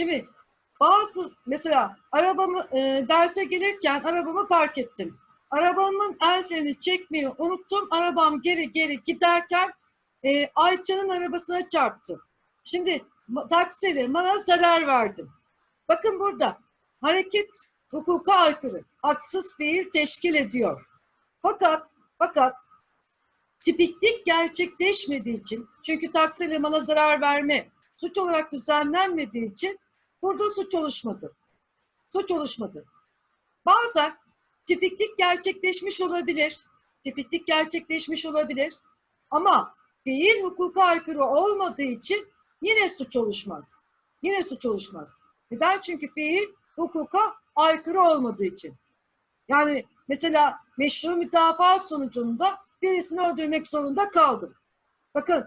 Şimdi bazı mesela arabamı e, derse gelirken arabamı park ettim. Arabamın el freni çekmeyi unuttum. Arabam geri geri giderken e, Ayça'nın arabasına çarptı. Şimdi taksiyle bana zarar verdim. Bakın burada hareket hukuka aykırı, haksız fiil teşkil ediyor. Fakat fakat tipiklik gerçekleşmediği için çünkü taksiyle bana zarar verme suç olarak düzenlenmediği için burada suç oluşmadı. Suç oluşmadı. Bazen tipiklik gerçekleşmiş olabilir. Tipiklik gerçekleşmiş olabilir. Ama fiil hukuka aykırı olmadığı için yine suç oluşmaz. Yine suç oluşmaz. Neden? Çünkü fiil hukuka aykırı olmadığı için. Yani mesela meşru müdafaa sonucunda birisini öldürmek zorunda kaldım. Bakın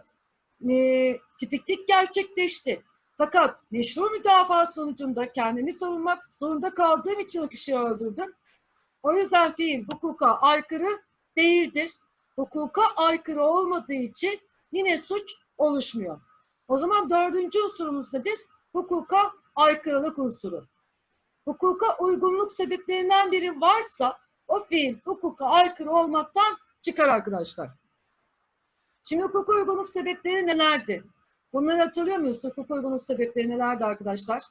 e, tipiklik gerçekleşti. Fakat meşru müdafaa sonucunda kendimi savunmak zorunda kaldığım için o kişiyi öldürdüm. O yüzden fiil hukuka aykırı değildir. Hukuka aykırı olmadığı için yine suç oluşmuyor. O zaman dördüncü unsurumuz nedir? Hukuka aykırılık unsuru. Hukuka uygunluk sebeplerinden biri varsa o fiil hukuka aykırı olmaktan çıkar arkadaşlar. Şimdi hukuka uygunluk sebepleri nelerdi? Bunları hatırlıyor muyuz? Hukuka uygunluk sebepleri nelerdi arkadaşlar?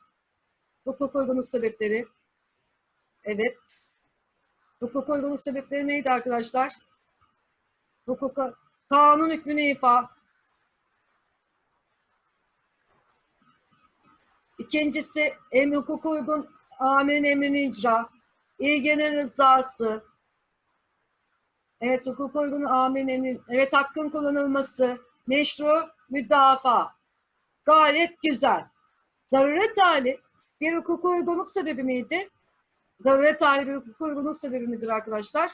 Hukuka uygunluk sebepleri. Evet. Hukuka uygunluk sebepleri neydi arkadaşlar? Hukuka, kanun hükmüne ifa. İkincisi, em hukuka uygun amirin emrini icra. İlginin rızası. Evet, hukuka uygun amirin emrin, evet hakkın kullanılması. Meşru müdafaa. Gayet güzel. Zaruret hali bir hukuka uygunluk sebebi miydi? Zaruret hali bir hukuka uygunluk sebebi midir arkadaşlar?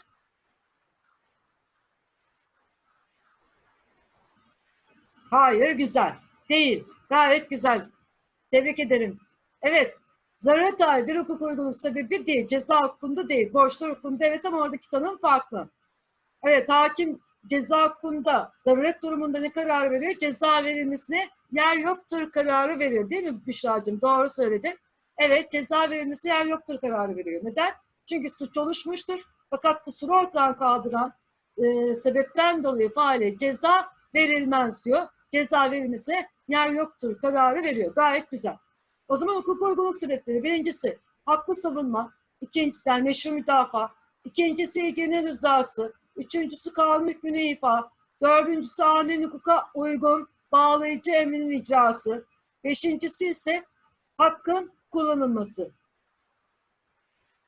Hayır, güzel. Değil. Gayet güzel. Tebrik ederim. Evet. Zaruret hali bir hukuk uygunluk sebebi değil. Ceza hukukunda değil. Borçlar hukukunda evet ama oradaki tanım farklı. Evet hakim ceza hukukunda zaruret durumunda ne karar veriyor? Ceza verilmesine yer yoktur kararı veriyor değil mi Büşra'cığım? Doğru söyledin. Evet ceza verilmesi yer yoktur kararı veriyor. Neden? Çünkü suç oluşmuştur. Fakat kusuru ortadan kaldıran e, sebepten dolayı faile ceza verilmez diyor. Ceza verilmesi yer yoktur kararı veriyor. Gayet güzel. O zaman hukuk uygunluk sebepleri. Birincisi haklı savunma. İkincisi yani meşru müdafaa. İkincisi ilginin rızası. Üçüncüsü kanun hükmüne ifa. Dördüncüsü amirin hukuka uygun bağlayıcı emrinin icrası. Beşincisi ise hakkın kullanılması.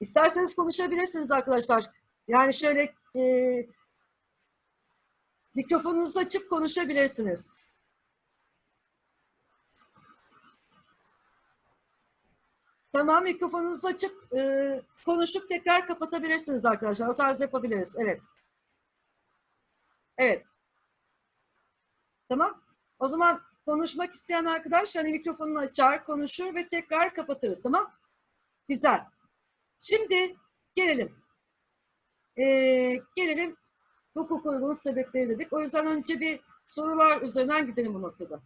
İsterseniz konuşabilirsiniz arkadaşlar. Yani şöyle e, mikrofonunuzu açıp konuşabilirsiniz. Tamam mikrofonunuzu açıp e, konuşup tekrar kapatabilirsiniz arkadaşlar. O tarz yapabiliriz. Evet. Evet. Tamam. O zaman konuşmak isteyen arkadaş hani mikrofonunu açar, konuşur ve tekrar kapatırız. Tamam. Güzel. Şimdi gelelim. Ee, gelelim hukuk uygunluk sebepleri dedik. O yüzden önce bir sorular üzerinden gidelim bu noktada.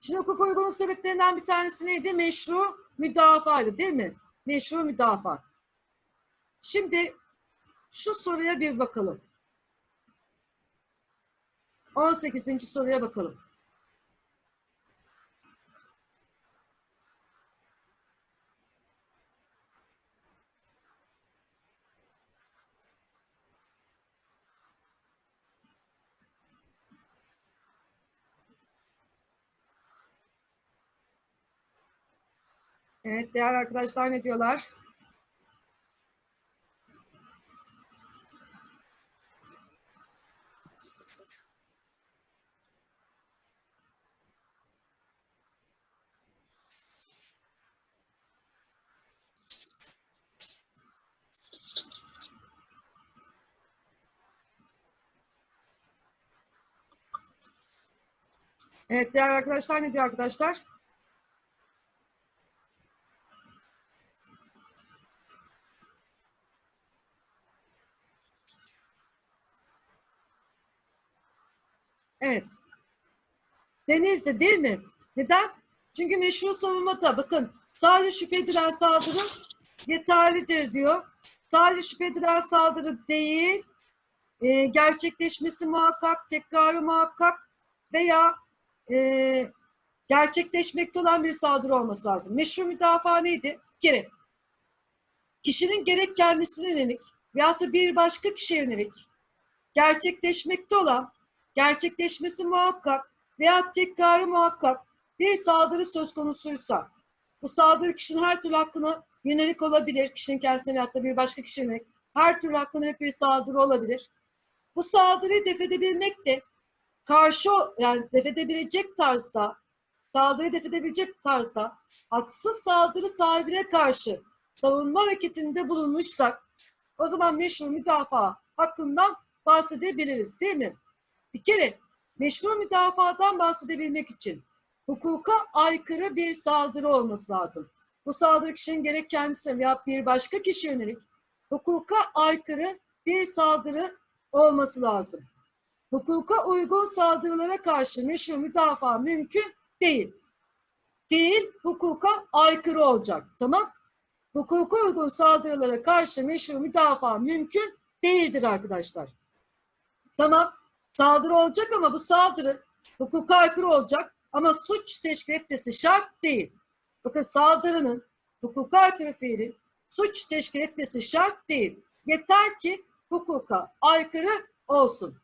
Şimdi hukuk uygunluk sebeplerinden bir tanesi neydi? Meşru müdafaydı değil mi? Meşru müdafaa. Şimdi şu soruya bir bakalım. 18. soruya bakalım. Evet, değerli arkadaşlar ne diyorlar? Evet, değerli arkadaşlar ne diyor arkadaşlar? Evet. Denizli değil mi? Neden? Çünkü meşru savunmada bakın sadece şüphe edilen saldırı yeterlidir diyor. Sadece şüphe edilen saldırı değil, e, gerçekleşmesi muhakkak, tekrarı muhakkak veya e, gerçekleşmekte olan bir saldırı olması lazım. Meşru müdafaa neydi? Bir kişinin gerek kendisine yönelik veyahut da bir başka kişiye yönelik gerçekleşmekte olan, gerçekleşmesi muhakkak veya tekrarı muhakkak bir saldırı söz konusuysa bu saldırı kişinin her türlü hakkına yönelik olabilir. Kişinin kendisine veyahut da bir başka kişiye yönelik her türlü hakkına yönelik bir saldırı olabilir. Bu saldırıyı def edebilmek de karşı yani def edebilecek tarzda saldırıyı def edebilecek tarzda haksız saldırı sahibine karşı savunma hareketinde bulunmuşsak o zaman meşru müdafaa hakkından bahsedebiliriz değil mi? Bir kere meşru müdafadan bahsedebilmek için hukuka aykırı bir saldırı olması lazım. Bu saldırı kişinin gerek kendisine veya bir başka kişiye yönelik hukuka aykırı bir saldırı olması lazım. Hukuka uygun saldırılara karşı meşru müdafaa mümkün değil. Fiil hukuka aykırı olacak. Tamam? Hukuka uygun saldırılara karşı meşru müdafaa mümkün değildir arkadaşlar. Tamam. Saldırı olacak ama bu saldırı hukuka aykırı olacak ama suç teşkil etmesi şart değil. Bakın saldırının hukuka aykırı fiilin suç teşkil etmesi şart değil. Yeter ki hukuka aykırı olsun.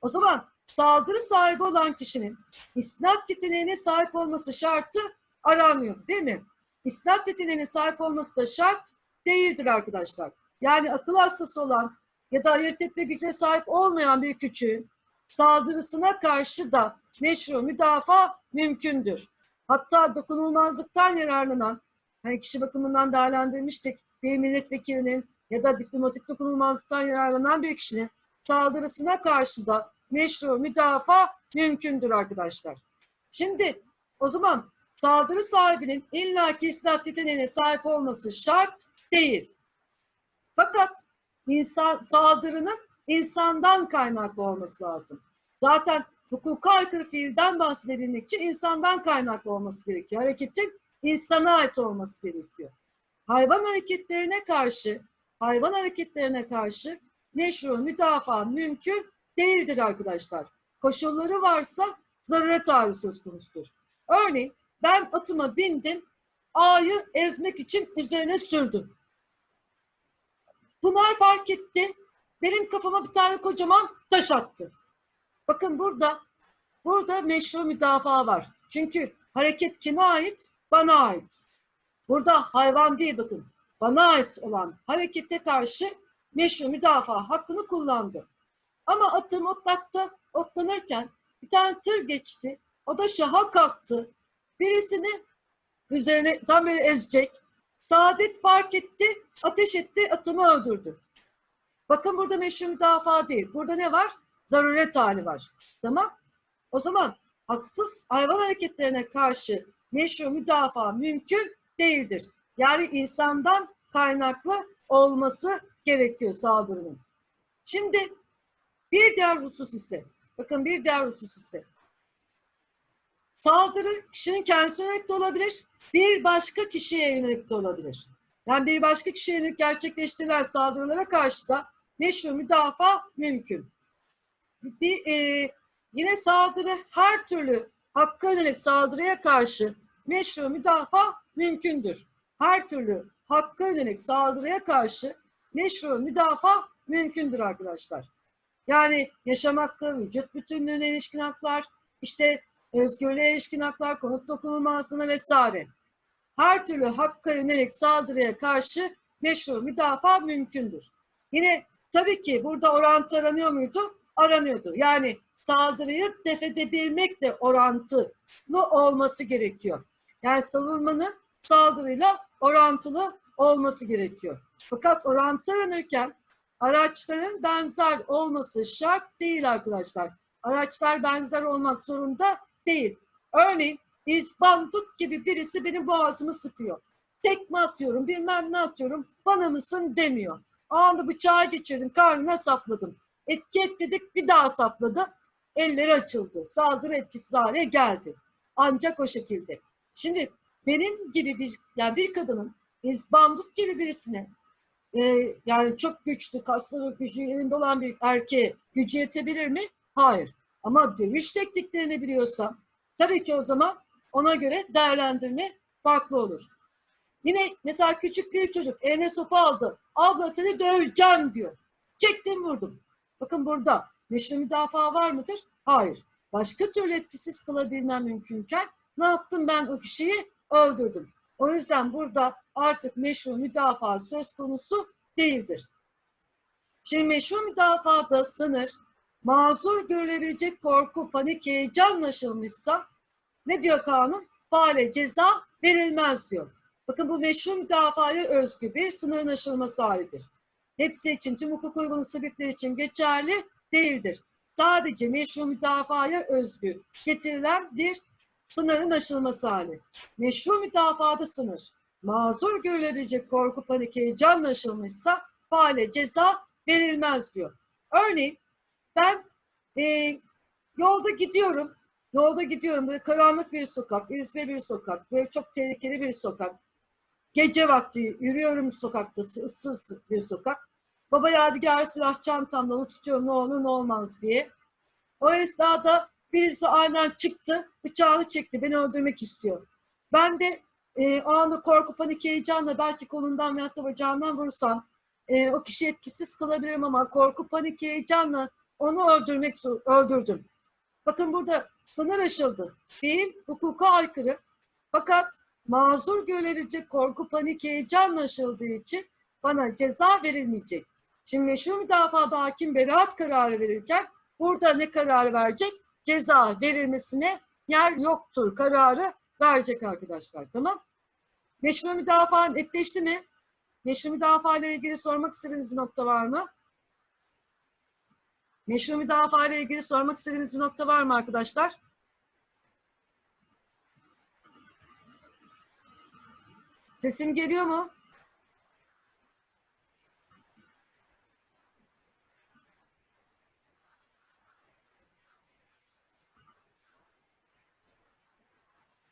O zaman saldırı sahibi olan kişinin isnat yeteneğine sahip olması şartı aranıyordu değil mi? İsnat yeteneğine sahip olması da şart değildir arkadaşlar. Yani akıl hastası olan ya da ayırt etme gücüne sahip olmayan bir küçüğün saldırısına karşı da meşru müdafaa mümkündür. Hatta dokunulmazlıktan yararlanan, hani kişi bakımından değerlendirmiştik, bir milletvekilinin ya da diplomatik dokunulmazlıktan yararlanan bir kişinin saldırısına karşı da meşru müdafaa mümkündür arkadaşlar. Şimdi o zaman saldırı sahibinin illaki isnat yeteneğine sahip olması şart değil. Fakat insan saldırının insandan kaynaklı olması lazım. Zaten hukuka aykırı fiilden bahsedebilmek için insandan kaynaklı olması gerekiyor. Hareketin insana ait olması gerekiyor. Hayvan hareketlerine karşı, hayvan hareketlerine karşı meşru müdafaa mümkün değildir arkadaşlar. Koşulları varsa zaruret hali söz konusudur. Örneğin ben atıma bindim, A'yı ezmek için üzerine sürdüm. Pınar fark etti. Benim kafama bir tane kocaman taş attı. Bakın burada, burada meşru müdafaa var. Çünkü hareket kime ait? Bana ait. Burada hayvan değil bakın. Bana ait olan harekete karşı meşru müdafaa hakkını kullandı. Ama atım otlakta otlanırken bir tane tır geçti. O da şaha kalktı. Birisini üzerine tam böyle ezecek. Saadet fark etti, ateş etti, atımı öldürdü. Bakın burada meşru müdafaa değil. Burada ne var? Zaruret hali var. Tamam? O zaman haksız hayvan hareketlerine karşı meşru müdafaa mümkün değildir. Yani insandan kaynaklı olması gerekiyor saldırının. Şimdi bir diğer husus ise, bakın bir diğer husus ise, saldırı kişinin kendisine yönelik de olabilir, bir başka kişiye yönelik de olabilir. Yani bir başka kişiye yönelik gerçekleştirilen saldırılara karşı da meşru müdafaa mümkün. Bir, e, yine saldırı her türlü hakka yönelik saldırıya karşı meşru müdafaa mümkündür. Her türlü hakka yönelik saldırıya karşı meşru müdafaa mümkündür arkadaşlar. Yani yaşam hakkı, vücut bütünlüğüne ilişkin haklar, işte özgürlüğe ilişkin haklar, konut dokunulmazlığına vesaire. Her türlü hakka yönelik saldırıya karşı meşru müdafaa mümkündür. Yine tabii ki burada orantı aranıyor muydu? Aranıyordu. Yani saldırıyı def edebilmek de orantılı olması gerekiyor. Yani savunmanın saldırıyla orantılı olması gerekiyor. Fakat orantı aranırken araçların benzer olması şart değil arkadaşlar. Araçlar benzer olmak zorunda değil. Örneğin İzbandut gibi birisi benim boğazımı sıkıyor. Tekme atıyorum, bilmem ne atıyorum, bana mısın demiyor. Anında bıçağı geçirdim, karnına sapladım. Etki etmedik, bir daha sapladı. Elleri açıldı. Saldırı etkisiz hale geldi. ancak o şekilde. Şimdi benim gibi bir yani bir kadının İzbandut gibi birisine e, yani çok güçlü, kasları gücü elinde olan bir erkeğe gücü yetebilir mi? Hayır. Ama dövüş tekniklerini biliyorsam tabii ki o zaman ona göre değerlendirme farklı olur. Yine mesela küçük bir çocuk eline sopa aldı. Abla seni döveceğim diyor. Çektim vurdum. Bakın burada meşru müdafaa var mıdır? Hayır. Başka türlü etkisiz kılabilmem mümkünken ne yaptım ben o kişiyi öldürdüm. O yüzden burada artık meşru müdafaa söz konusu değildir. Şimdi meşru müdafaada sınır mazur görülebilecek korku, panik, heyecan anlaşılmışsa ne diyor kanun? Faale ceza verilmez diyor. Bakın bu meşru müdafaya özgü bir sınırın aşılması halidir. Hepsi için tüm hukuk uygunluk sebepleri için geçerli değildir. Sadece meşru müdafaya özgü getirilen bir sınırın aşılması hali. Meşru müdafada sınır. Mazur görülebilecek korku, panik, heyecan aşılmışsa faale ceza verilmez diyor. Örneğin ben e, yolda gidiyorum. Yolda gidiyorum. Böyle karanlık bir sokak, izbe bir sokak, böyle çok tehlikeli bir sokak. Gece vakti yürüyorum sokakta, ıssız bir sokak. Baba yadigar silah çantamdan tutuyorum ne olur ne olmaz diye. O esnada birisi aynen çıktı, bıçağını çekti, beni öldürmek istiyor. Ben de e, o anda korku, panik, heyecanla belki kolundan veya da bacağından vursam e, o kişi etkisiz kalabilirim ama korku, panik, heyecanla onu öldürmek zor- öldürdüm. Bakın burada sınır aşıldı. Fiil hukuka aykırı. Fakat mazur görülebilecek korku, panik, heyecanla aşıldığı için bana ceza verilmeyecek. Şimdi meşru müdafada hakim beraat kararı verirken burada ne kararı verecek? Ceza verilmesine yer yoktur kararı verecek arkadaşlar. Tamam? Meşru müdafaa netleşti mi? Meşru müdafaa ile ilgili sormak istediğiniz bir nokta var mı? Meşru müdafaa ile ilgili sormak istediğiniz bir nokta var mı arkadaşlar? Sesim geliyor mu?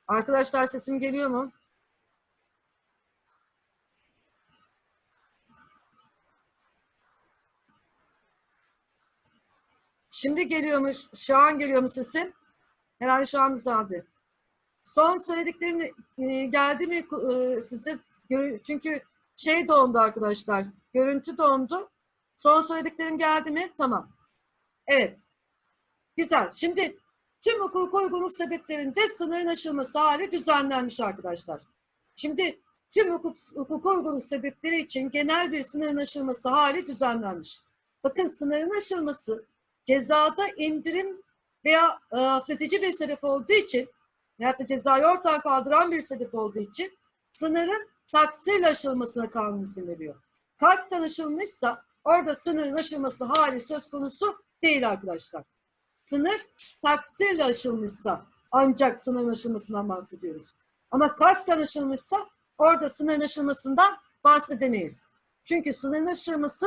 Arkadaşlar sesim geliyor mu? Şimdi geliyormuş, şu an geliyor mu sesim? Herhalde şu an düzeldi. Son söylediklerim e, geldi mi e, size? Çünkü şey dondu arkadaşlar, görüntü dondu. Son söylediklerim geldi mi? Tamam. Evet. Güzel. Şimdi tüm hukuk uygunluk sebeplerinde sınırın aşılması hali düzenlenmiş arkadaşlar. Şimdi tüm hukuk, hukuk uygunluk sebepleri için genel bir sınırın aşılması hali düzenlenmiş. Bakın sınırın aşılması cezada indirim veya e, hafifletici bir sebep olduğu için veyahut da cezayı ortadan kaldıran bir sebep olduğu için sınırın taksirle aşılmasına kanun izin veriyor. Kasten aşılmışsa orada sınırın aşılması hali söz konusu değil arkadaşlar. Sınır taksirle aşılmışsa ancak sınırın aşılmasından bahsediyoruz. Ama kasten aşılmışsa orada sınırın aşılmasından bahsedemeyiz. Çünkü sınırın aşılması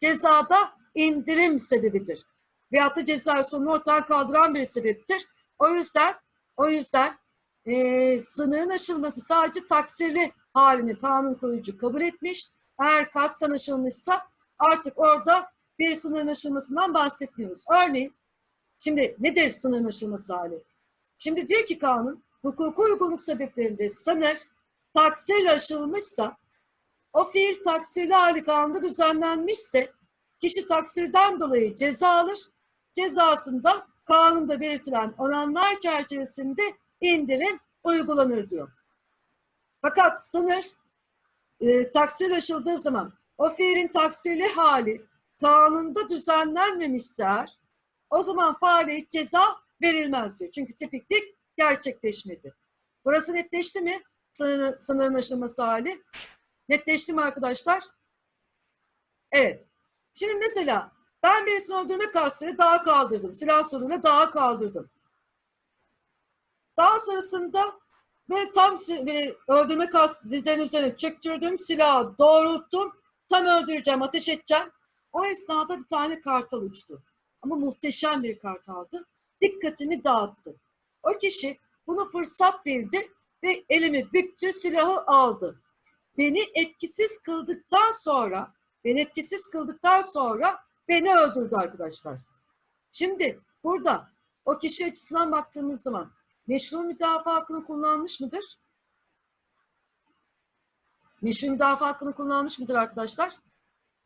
cezada indirim sebebidir. Veyahut da ceza sonunu ortadan kaldıran bir sebeptir. O yüzden o yüzden eee, sınırın aşılması sadece taksirli halini kanun koyucu kabul etmiş. Eğer kasten aşılmışsa artık orada bir sınırın aşılmasından bahsetmiyoruz. Örneğin Şimdi nedir sınırın aşılması hali? Şimdi diyor ki kanun, hukuku uygunluk sebeplerinde sınır taksirle aşılmışsa, o fiil taksirli hali kanunda düzenlenmişse, kişi taksirden dolayı ceza alır, cezasında kanunda belirtilen oranlar çerçevesinde indirim uygulanır diyor. Fakat sınır e, taksir aşıldığı zaman o fiilin taksirli hali kanunda düzenlenmemişse o zaman faale hiç ceza verilmez diyor. Çünkü tipiklik gerçekleşmedi. Burası netleşti mi? Sınır, sınırın aşılması hali. Netleşti mi arkadaşlar? Evet. Şimdi mesela ben birisini öldürme kastıyla dağa kaldırdım. Silah soruyla dağa kaldırdım. Daha sonrasında ve tam böyle öldürme kastı dizlerinin üzerine çöktürdüm. Silahı doğrulttum. Tam öldüreceğim, ateş edeceğim. O esnada bir tane kartal uçtu ama muhteşem bir kartaldı. Dikkatimi dağıttı. O kişi bunu fırsat bildi ve elimi büktü, silahı aldı. Beni etkisiz kıldıktan sonra, beni etkisiz kıldıktan sonra beni öldürdü arkadaşlar. Şimdi burada o kişi açısından baktığımız zaman meşru müdafaa hakkını kullanmış mıdır? Meşru müdafaa hakkını kullanmış mıdır arkadaşlar?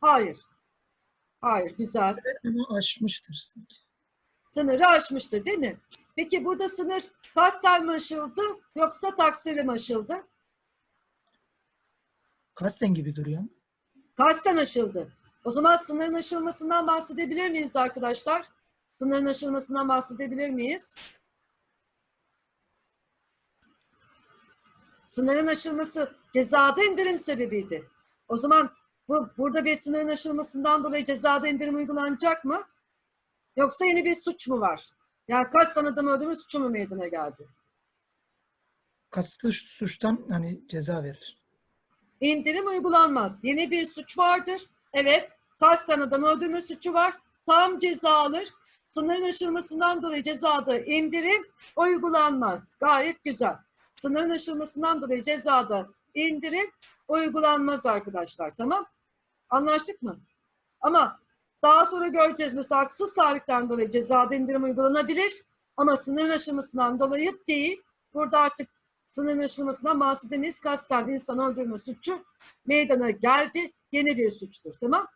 Hayır. Hayır, güzel. Ama aşmıştır. Sınırı aşmıştır değil mi? Peki burada sınır kasten mi aşıldı yoksa taksirle mi aşıldı? Kasten gibi duruyor ama. Kasten aşıldı. O zaman sınırın aşılmasından bahsedebilir miyiz arkadaşlar? Sınırın aşılmasından bahsedebilir miyiz? Sınırın aşılması cezada indirim sebebiydi. O zaman bu burada bir sınırın aşılmasından dolayı cezada indirim uygulanacak mı? Yoksa yeni bir suç mu var? Yani kasten adamı öldürme suçu mu meydana geldi? Kasıtlı suçtan hani ceza verir. İndirim uygulanmaz. Yeni bir suç vardır. Evet, kasten adam öldürme suçu var. Tam ceza alır. Sınırın aşılmasından dolayı cezada indirim uygulanmaz. Gayet güzel. Sınırın aşılmasından dolayı cezada indirim uygulanmaz arkadaşlar. Tamam? Anlaştık mı? Ama daha sonra göreceğiz. Mesela haksız tarihten dolayı cezada indirim uygulanabilir. Ama sınırın aşılmasından dolayı değil. Burada artık sınırın aşılmasından bahsedemeyiz. Kasten insan öldürme suçu meydana geldi. Yeni bir suçtur. Tamam?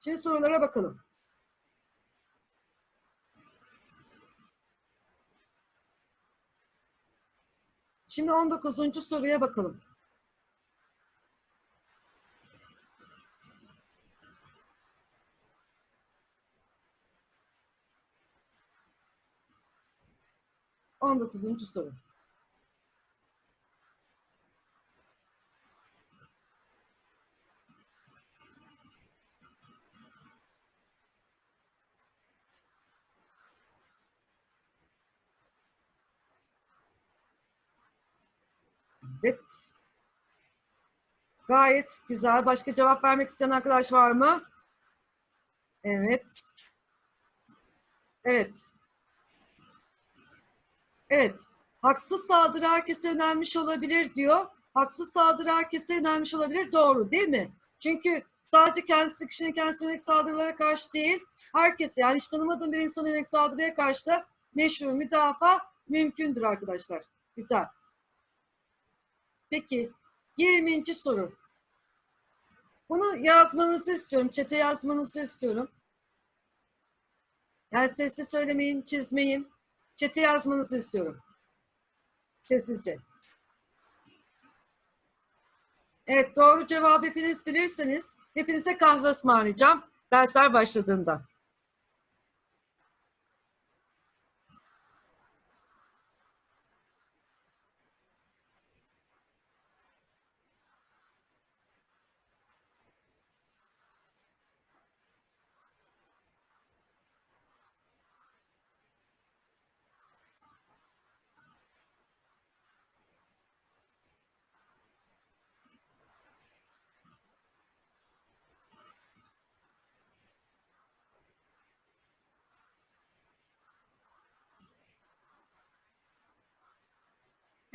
Şimdi sorulara bakalım. Şimdi 19. soruya bakalım. On dokuzuncu soru. Evet. Gayet güzel. Başka cevap vermek isteyen arkadaş var mı? Evet. Evet. Evet. Haksız saldırı herkese önermiş olabilir diyor. Haksız saldırı herkese önermiş olabilir. Doğru değil mi? Çünkü sadece kendisi kişinin kendisine yönelik saldırılara karşı değil, herkese yani hiç tanımadığım bir insana yönelik saldırıya karşı da meşru müdafaa mümkündür arkadaşlar. Güzel. Peki 20. soru. Bunu yazmanızı istiyorum. Çete yazmanızı istiyorum. Yani sesli söylemeyin, çizmeyin. Çete yazmanızı istiyorum. Sessizce. Evet doğru cevabı hepiniz bilirseniz hepinize kahve ısmarlayacağım dersler başladığında.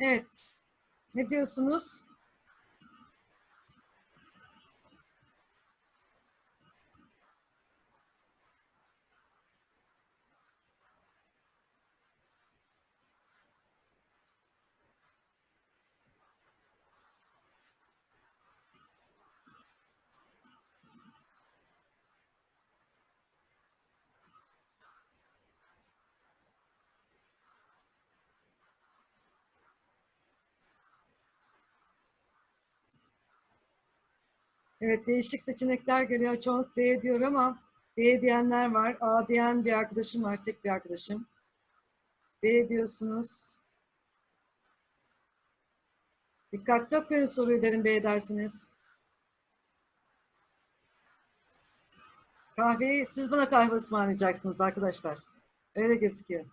Evet. Ne diyorsunuz? Evet değişik seçenekler geliyor. Çoğunluk B diyor ama B diyenler var. A diyen bir arkadaşım var. Tek bir arkadaşım. B diyorsunuz. Dikkatli okuyun soruyu derim B dersiniz. Kahveyi siz bana kahve ısmarlayacaksınız arkadaşlar. Öyle gözüküyor.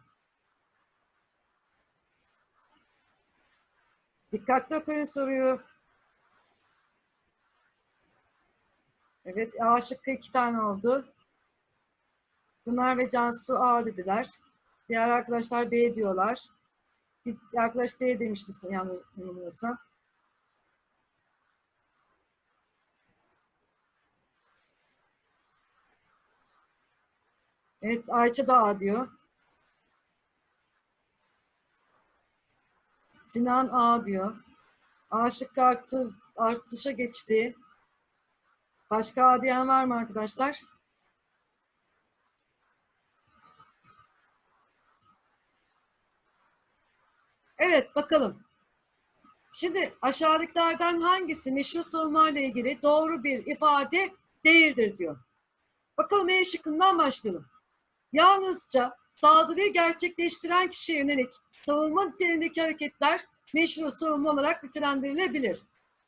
Dikkatli okuyun soruyu. Evet, A şıkkı iki tane oldu. Pınar ve Cansu A dediler. Diğer arkadaşlar B diyorlar. Bir arkadaş D demişti yalnız yanılmıyorsam. Evet Ayça da A diyor. Sinan A diyor. A şıkkı artı, artışa geçti. Başka diyen var mı arkadaşlar? Evet bakalım. Şimdi aşağıdakilerden hangisi meşru savunma ile ilgili doğru bir ifade değildir diyor. Bakalım E şıkkından başlayalım. Yalnızca saldırıyı gerçekleştiren kişiye yönelik savunma niteliğindeki hareketler meşru savunma olarak nitelendirilebilir.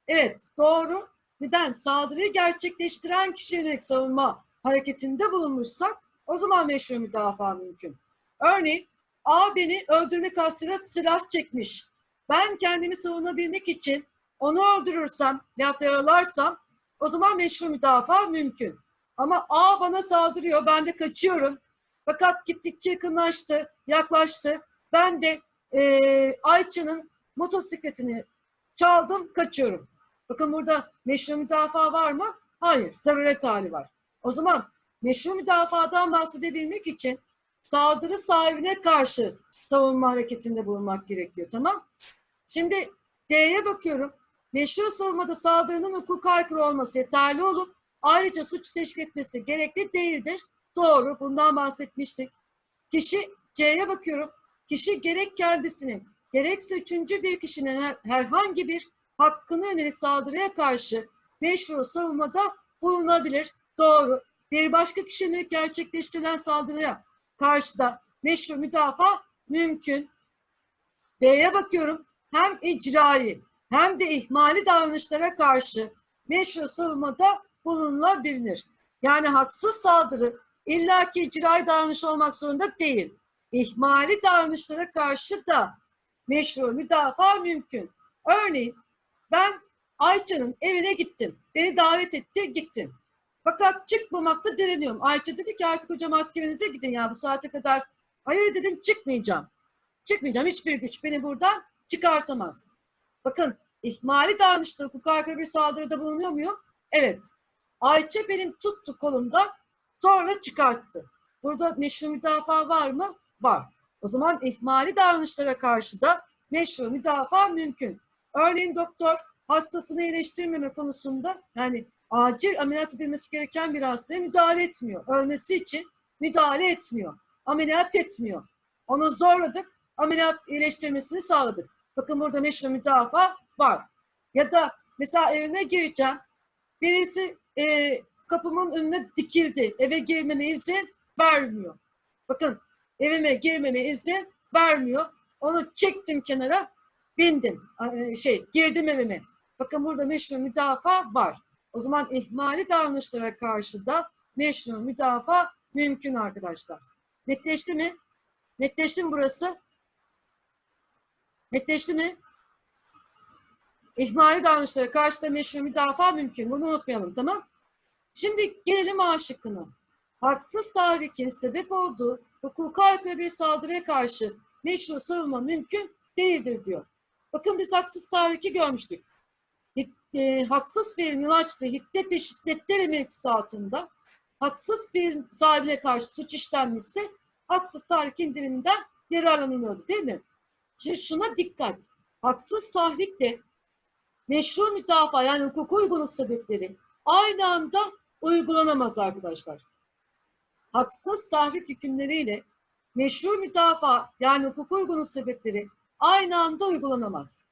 Evet doğru. Neden? Saldırıyı gerçekleştiren kişiye savunma hareketinde bulunmuşsak o zaman meşru müdafaa mümkün. Örneğin A beni öldürme kastıyla silah çekmiş. Ben kendimi savunabilmek için onu öldürürsem veya da yaralarsam o zaman meşru müdafaa mümkün. Ama A bana saldırıyor, ben de kaçıyorum. Fakat gittikçe yakınlaştı, yaklaştı. Ben de eee Ayça'nın motosikletini çaldım, kaçıyorum. Bakın burada meşru müdafaa var mı? Hayır, zaruret hali var. O zaman meşru müdafadan bahsedebilmek için saldırı sahibine karşı savunma hareketinde bulunmak gerekiyor. Tamam? Şimdi D'ye bakıyorum. Meşru savunmada saldırının hukuka aykırı olması yeterli olup ayrıca suç teşkil etmesi gerekli değildir. Doğru. Bundan bahsetmiştik. Kişi C'ye bakıyorum. Kişi gerek kendisinin gerekse üçüncü bir kişinin her- herhangi bir hakkına yönelik saldırıya karşı meşru savunmada bulunabilir. Doğru. Bir başka kişi yönelik gerçekleştirilen saldırıya karşı da meşru müdafaa mümkün. B'ye bakıyorum. Hem icrai hem de ihmali davranışlara karşı meşru savunmada bulunulabilir. Yani haksız saldırı illaki icrai davranış olmak zorunda değil. İhmali davranışlara karşı da meşru müdafaa mümkün. Örneğin ben Ayça'nın evine gittim. Beni davet etti, gittim. Fakat çıkmamakta direniyorum. Ayça dedi ki artık hocam artık evinize gidin ya bu saate kadar. Hayır dedim çıkmayacağım. Çıkmayacağım. Hiçbir güç beni buradan çıkartamaz. Bakın ihmali davranışta hukuka aykırı bir saldırıda bulunuyor muyum? Evet. Ayça benim tuttu kolumda sonra çıkarttı. Burada meşru müdafaa var mı? Var. O zaman ihmali davranışlara karşı da meşru müdafaa mümkün. Örneğin doktor hastasını iyileştirmeme konusunda yani acil ameliyat edilmesi gereken bir hastaya müdahale etmiyor. Ölmesi için müdahale etmiyor. Ameliyat etmiyor. Onu zorladık, ameliyat iyileştirmesini sağladık. Bakın burada meşru müdafaa var. Ya da mesela evime gireceğim. Birisi e, kapımın önüne dikildi. Eve girmeme izin vermiyor. Bakın evime girmeme izin vermiyor. Onu çektim kenara, bindim. E, şey, girdim evime. Bakın burada meşru müdafaa var. O zaman ihmali davranışlara karşı da meşru müdafaa mümkün arkadaşlar. Netleşti mi? Netleşti mi burası? Netleşti mi? İhmali davranışlara karşı da meşru müdafaa mümkün. Bunu unutmayalım tamam? Şimdi gelelim A şıkkına. Haksız tahrikin sebep olduğu hukuka aykırı bir saldırıya karşı meşru savunma mümkün değildir diyor. Bakın biz haksız tahriki görmüştük. E, haksız fiilin yol açtığı hiddet ve şiddetler emelkisi altında haksız fiil sahibine karşı suç işlenmişse haksız tahrik indiriminden yararlanılıyordu değil mi? Şimdi şuna dikkat. Haksız tahrikle meşru müdafaa yani hukuka uygunluk sebepleri aynı anda uygulanamaz arkadaşlar. Haksız tahrik hükümleriyle meşru müdafaa yani hukuka uygunluk sebepleri aynı anda uygulanamaz.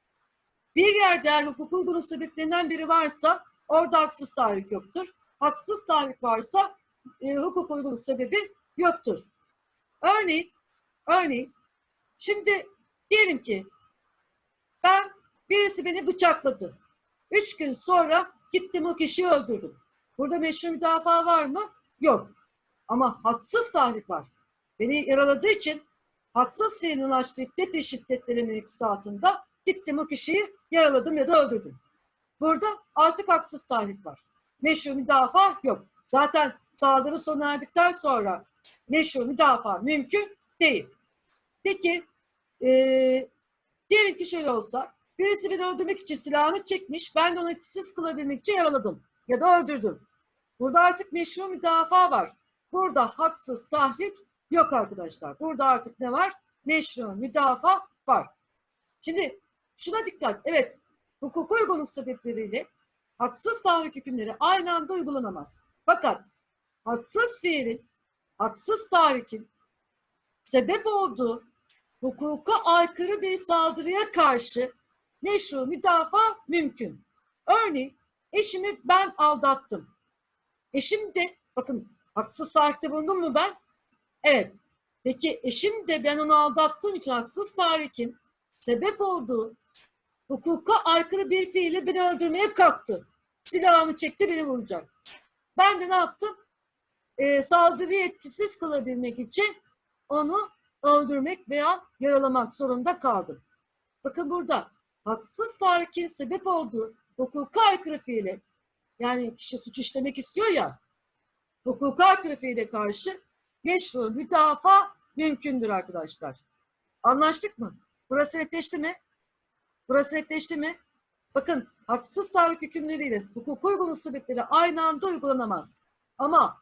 Bir yerde eğer hukuka uygunluk sebeplerinden biri varsa orada haksız tahrik yoktur. Haksız tahrik varsa e, hukuk uygunluk sebebi yoktur. Örneğin, örneğin şimdi diyelim ki ben birisi beni bıçakladı. Üç gün sonra gittim o kişiyi öldürdüm. Burada meşru müdafaa var mı? Yok. Ama haksız tahrik var. Beni yaraladığı için haksız fiilin açtığı şiddet ve şiddetleri mevkisi altında gittim o kişiyi yaraladım ya da öldürdüm. Burada artık haksız tahrik var. Meşru müdafaa yok. Zaten saldırı sona erdikten sonra meşru müdafaa mümkün değil. Peki e, Diyelim ki şöyle olsa, birisi beni öldürmek için silahını çekmiş, ben de onu etkisiz kılabilmek için yaraladım ya da öldürdüm. Burada artık meşru müdafaa var. Burada haksız tahrik yok arkadaşlar. Burada artık ne var? Meşru müdafaa var. Şimdi şuna dikkat. Evet, hukuka uygunluk sebepleriyle haksız tahrik hükümleri aynı anda uygulanamaz. Fakat haksız fiilin, haksız tahrikin sebep olduğu hukuka aykırı bir saldırıya karşı meşru müdafaa mümkün. Örneğin eşimi ben aldattım. Eşim de bakın haksız tahrikte bulundum mu ben? Evet. Peki eşim de ben onu aldattığım için haksız tahrikin sebep olduğu hukuka aykırı bir fiili beni öldürmeye kalktı. Silahını çekti beni vuracak. Ben de ne yaptım? Ee, saldırıyı etkisiz kılabilmek için onu öldürmek veya yaralamak zorunda kaldım. Bakın burada haksız tahrikin sebep olduğu hukuka aykırı fiili yani kişi suç işlemek istiyor ya hukuka aykırı fiile karşı meşru müdafaa mümkündür arkadaşlar. Anlaştık mı? Burası netleşti mi? Burası netleşti mi? Bakın haksız tahrik hükümleriyle hukuk uygunluk sebepleri aynı anda uygulanamaz. Ama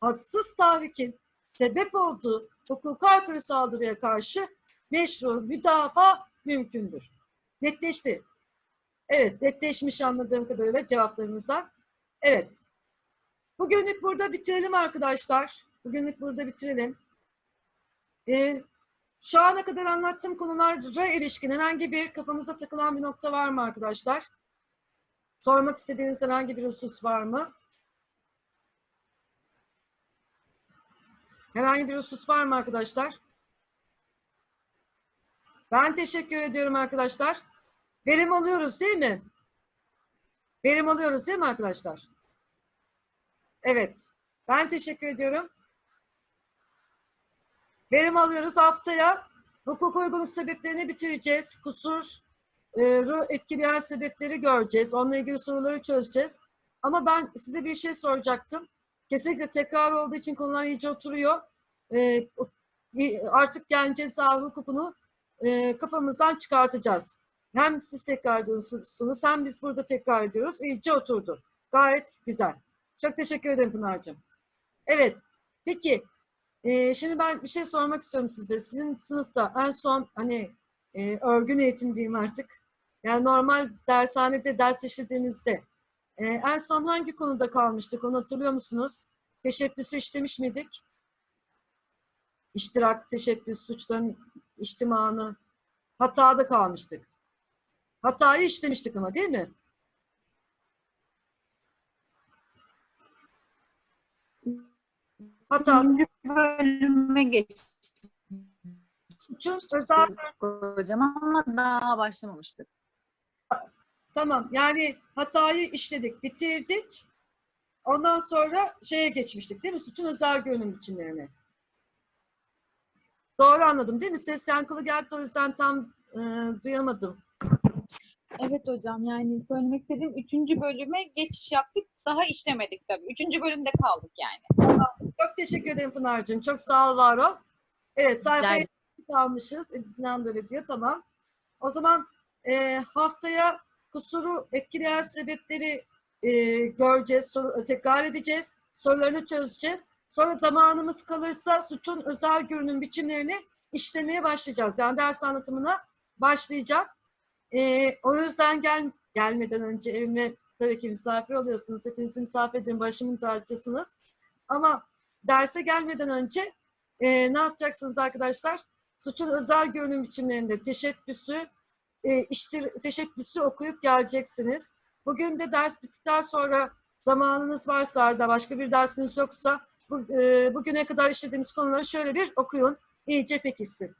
haksız tahrikin sebep olduğu hukuka aykırı saldırıya karşı meşru müdafaa mümkündür. Netleşti. Evet, netleşmiş anladığım kadarıyla cevaplarınızdan. Evet. Bugünlük burada bitirelim arkadaşlar. Bugünlük burada bitirelim. Ee, şu ana kadar anlattığım konulara ilişkin herhangi bir kafanıza takılan bir nokta var mı arkadaşlar? Sormak istediğiniz herhangi bir husus var mı? Herhangi bir husus var mı arkadaşlar? Ben teşekkür ediyorum arkadaşlar. Verim alıyoruz değil mi? Verim alıyoruz değil mi arkadaşlar? Evet. Ben teşekkür ediyorum. Verim alıyoruz. Haftaya hukuk uygunluk sebeplerini bitireceğiz. Kusur e, etkileyen sebepleri göreceğiz. Onunla ilgili soruları çözeceğiz. Ama ben size bir şey soracaktım. Kesinlikle tekrar olduğu için konular iyice oturuyor. E, artık yani ceza hukukunu e, kafamızdan çıkartacağız. Hem siz tekrar ediyorsunuz hem biz burada tekrar ediyoruz. İyice oturdu. Gayet güzel. Çok teşekkür ederim Pınar'cığım. Evet. Peki. E, şimdi ben bir şey sormak istiyorum size. Sizin sınıfta en son hani e, örgün eğitim diyeyim artık. Yani normal dershanede ders işlediğinizde e, en son hangi konuda kalmıştık? Onu hatırlıyor musunuz? Teşebbüsü işlemiş miydik? İştirak, teşebbüs, suçların içtimanı, hatada kalmıştık. Hatayı işlemiştik ama değil mi? Üçüncü bölüme geçtik suçun özel hocam ama daha başlamamıştık. Tamam yani hatayı işledik, bitirdik. Ondan sonra şeye geçmiştik değil mi? Suçun özel görünüm biçimlerine. Doğru anladım değil mi? Ses yankılı geldi o yüzden tam e, duyamadım. Evet hocam yani söylemek istediğim üçüncü bölüme geçiş yaptık. Daha işlemedik tabii. Üçüncü bölümde kaldık yani. Çok teşekkür ederim Pınar'cığım. Çok sağ ol, var ol. Evet sayfaya ederim. almışız. Edith Sinan da öyle diyor. Tamam. O zaman e, haftaya kusuru etkileyen sebepleri e, göreceğiz. Soru, tekrar edeceğiz. Sorularını çözeceğiz. Sonra zamanımız kalırsa suçun özel görünüm biçimlerini işlemeye başlayacağız. Yani ders anlatımına başlayacağım. E, o yüzden gel, gelmeden önce evime tabii ki misafir oluyorsunuz. Hepinizi misafir edin. Başımın tacısınız. Ama derse gelmeden önce e, ne yapacaksınız arkadaşlar? Suçun özel görünüm biçimlerinde teşebbüsü, e, iştir, teşebbüsü okuyup geleceksiniz. Bugün de ders bittikten sonra zamanınız varsa da başka bir dersiniz yoksa bu, e, bugüne kadar işlediğimiz konuları şöyle bir okuyun. iyice pekişsin.